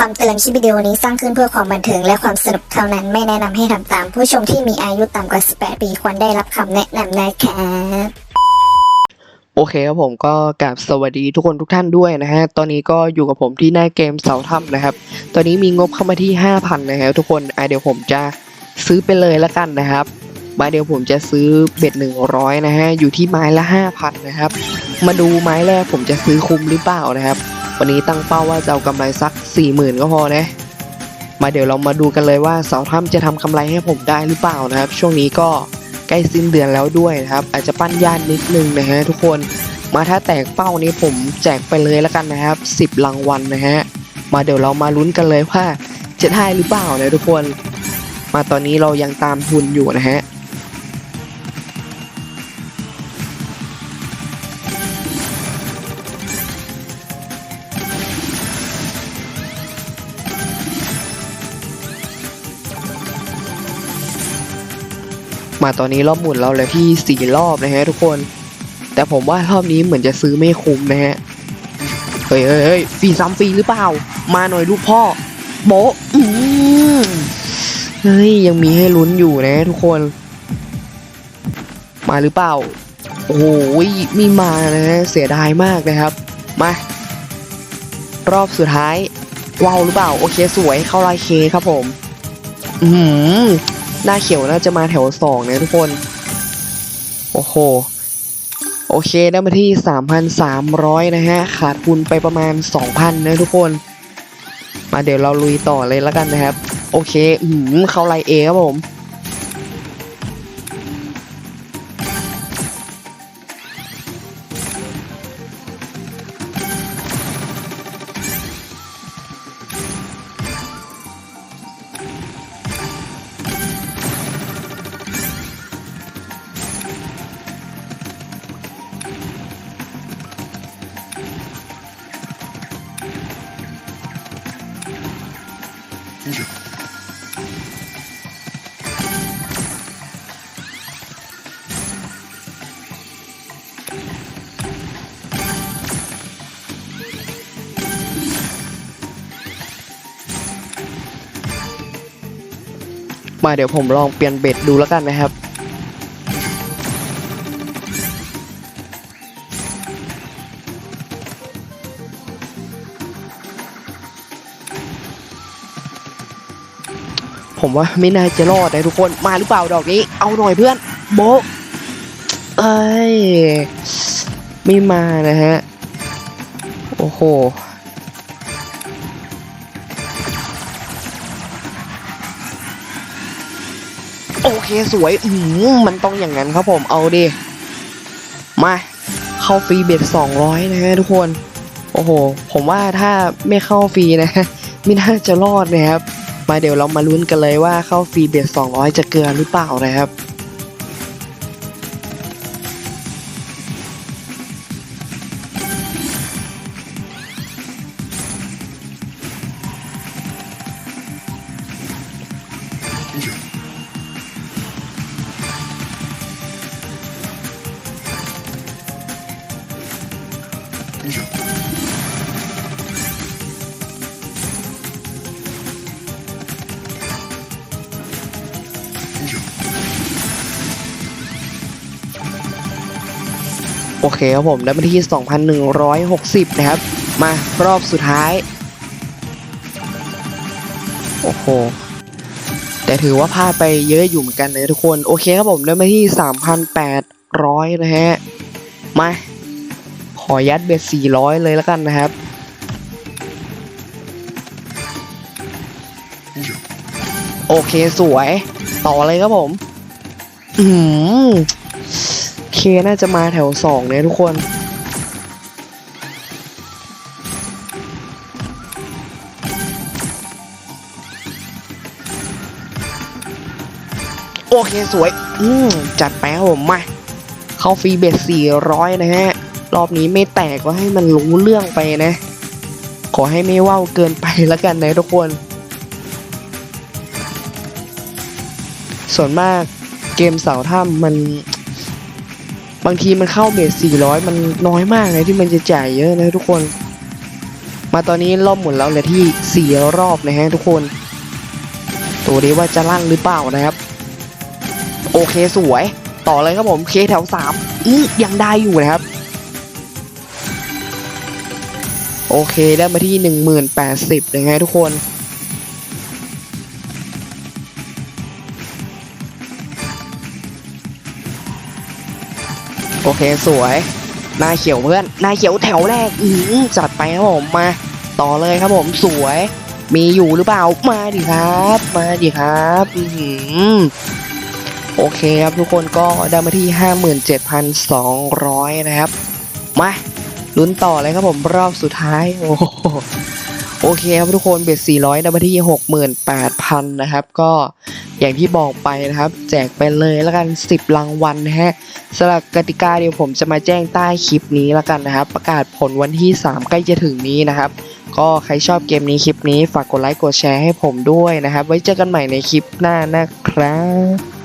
คำเตือนคลิปวิดีโอนี้สร้างขึ้นเพื่อความบันเทิงและความสนุกเท่านั้นไม่แนะนำให้ทำตาม ผู้ชมที่มีอายุต่ำกว่า 18 ปีควรได้รับคำแนะนำนะครับโอเคครับผมก็กราบสวัสดีทุกคนทุกท่านด้วยนะฮะ ตอนนี้ก็อยู่กับผมที่หน้าเกมเสาถ้ำนะครับ ตอนนี้มีงบเข้ามาที่ 5,000 นะครับทุกคนอะเดี๋ยวผมจะซื้อไปเลยละกันนะครับมาเดี๋ยวผมจะซื้อเบ็ด 100 นะฮะ อยู่ที่ไม้ละ 5,000 นะครับ มาดูไม้แรกผมจะซื้อคุ้มหรือเปล่านะครับ วันนี้ตั้งเป้าว่าจะเอากำไรสัก 40,000 ก็พอนะ มาเดี๋ยวเรามาดูกันเลยว่าเสาถ้ำจะทำกำไรให้ผมได้หรือเปล่านะครับ ช่วงนี้ก็ใกล้สิ้นเดือนแล้วด้วยนะครับ อาจจะปั้นย่านนิดนึงนะฮะทุกคนมาถ้าแตกเป้านี้ผมแจกไปเลยแล้วกันนะครับ 10 รางวัลนะฮะมาเดี๋ยวเรามาลุ้นกันเลยว่าจะได้หรือเปล่านะทุกคน มาตอนนี้เรายังตามทุนอยู่นะฮะ มาตอนนี้รอบหมุนเราเหลยที่สี่รอบนะฮะทุกคน แต่ผมว่ารอบนี้เหมือนจะซื้อไม่คุ้มนะฮะ เฮ้ยเฮ้ยฟรีซ้ำฟรีหรือเปล่า มาหน่อยลูกพ่อ โบอืมเฮ้ยยังมีให้ลุ้นอยู่นะทุกคน มาหรือเปล่า โอ้โหมีมานะฮะเสียดายมากนะครับ มารอบสุดท้ายว้าวหรือเปล่า โอเคสวยเข้าลายเคครับผม อืม หน้าเขียวน่าจะมาแถวสองนะทุกคน โอ้โห โอเคได้มาที่ 3,300 นะฮะ ขาดทุนไปประมาณ 2,000 นะทุกคน มาเดี๋ยวเราลุยต่อเลยแล้วกันนะครับ โอเคอืม เข้าไลเอครับผม มาเดี๋ยวผมลองเปลี่ยนเบ็ดดูแล้วกันนะครับ ผมว่าไม่น่าจะรอดนะทุกคนมาหรือเปล่าดอกนี้ เอาหน่อยเพื่อนโบเอ้ยไม่มานะฮะ โอ้โหโอเคสวยอืมมันต้องอย่างนั้นครับผมเอาดิ มา เข้าฟรีเบ็ดสองร้อยนะฮะทุกคน โอ้โห ผมว่าถ้าไม่เข้าฟรีนะ ไม่น่าจะรอดนะครับ มาเดี๋ยวเรามาลุ้นกันเลยว่าเข้าฟรีเบ็ดสองร้อยจะเกินหรือเปล่านะครับ โอเคครับผมได้มาที่ 2,160 นะครับ มารอบสุดท้าย โอ้โห แต่ถือว่าพลาดไปเยอะอยู่เหมือนกันนะทุกคน โอเคครับผมได้มาที่ 3,800 นะฮะ มา ขอยัดเบ็ด 400 เลยแล้วกันนะครับโอเคสวย ต่อเลยครับผม อืม น่าจะมาแถวสองเนี่ยทุกคน โอเคสวย อืมจัดไปครับผมมาเข้าฟรีเบสสี่ร้อยนะฮะ รอบนี้ไม่แตกก็ให้มันรู้เรื่องไปนะ ขอให้ไม่ว่าวเกินไปแล้วกันนะทุกคน ส่วนมากเกมเสาถ้ำมัน บางทีมันเข้าเบส400 มันน้อยมากเลยที่มันจะจ่ายเยอะนะทุกคน มาตอนนี้รอบหมุนแล้วเหลือที่สี่รอบนะฮะทุกคน ตัวนี้ว่าจะลั่นหรือเปล่านะครับ โอเคสวย ต่อเลยครับผมเคแถวสามอือยังได้อยู่นะครับ โอเคได้มาที่หนึ่งหมื่นแปดสิบนะฮะทุกคน โอเคสวย หน้าเขียวเพื่อน หน้าเขียวแถวแรก อือจัดไปครับผมมา ต่อเลยครับผมสวย มีอยู่หรือเปล่า มาดิครับ มาดิครับ อือโอเคครับทุกคนก็ได้มาที่ 57,200 นะครับ มาลุ้นต่อเลยครับผมรอบสุดท้าย โอ้โหโอเคครับทุกคนเบ็ด400ได้มาที่ 68,000 นะครับ ก็ อย่างที่บอกไปนะครับ แจกไปเลยแล้วกัน 10 รางวัลนะฮะสำหรับกติกาเดี๋ยวผมจะมาแจ้งใต้คลิปนี้แล้วกันนะครับ ประกาศผลวันที่ 3 ใกล้จะถึงนี้นะครับ ก็ใครชอบเกมนี้คลิปนี้ฝากกดไลค์กดแชร์ให้ผมด้วยนะครับ ไว้เจอกันใหม่ในคลิปหน้านะครับ